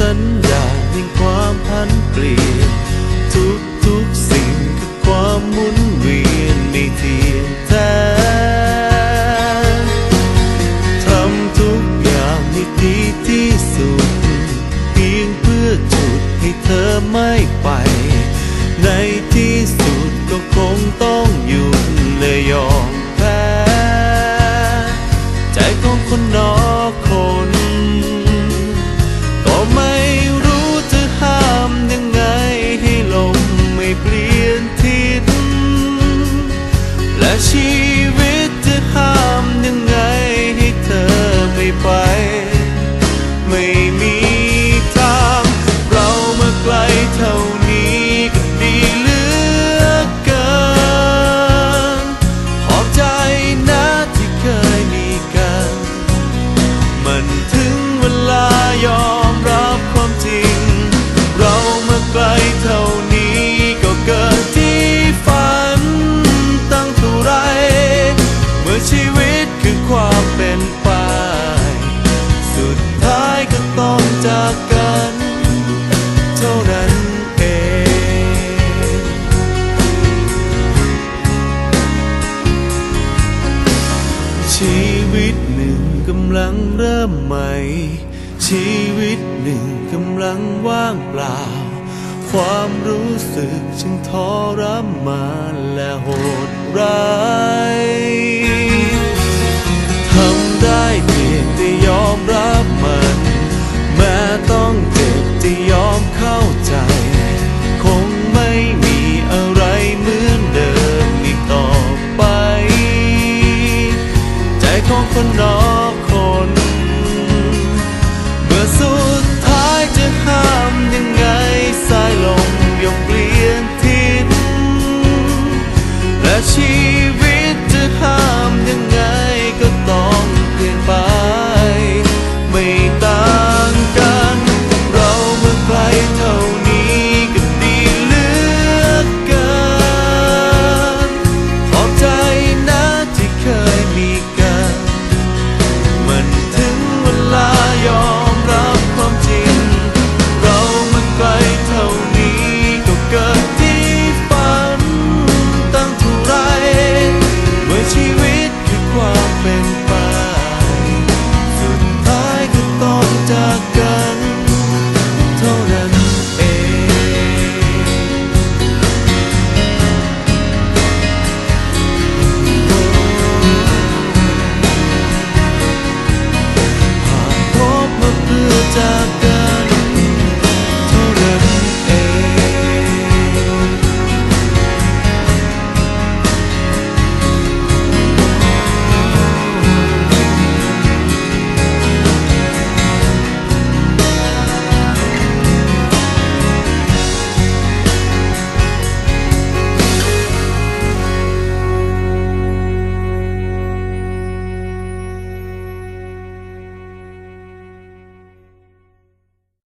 สัญญาแห่งความผันเปลี่ยน ทุกทุกสิ่งคือความหมุนเวียนไม่เที่ยงแท้ทำทุกอย่างให้ดีที่สุด เพียงเพื่อจุดให้เธอไม่ไป ในที่สุดก็คงต้องหยุดและยอมำลังเริ่มใหม่ ชีวิตหนึ่งกำลังว่างเปล่า ความรู้สึกจึงทรมานและโหดร้าย aceita.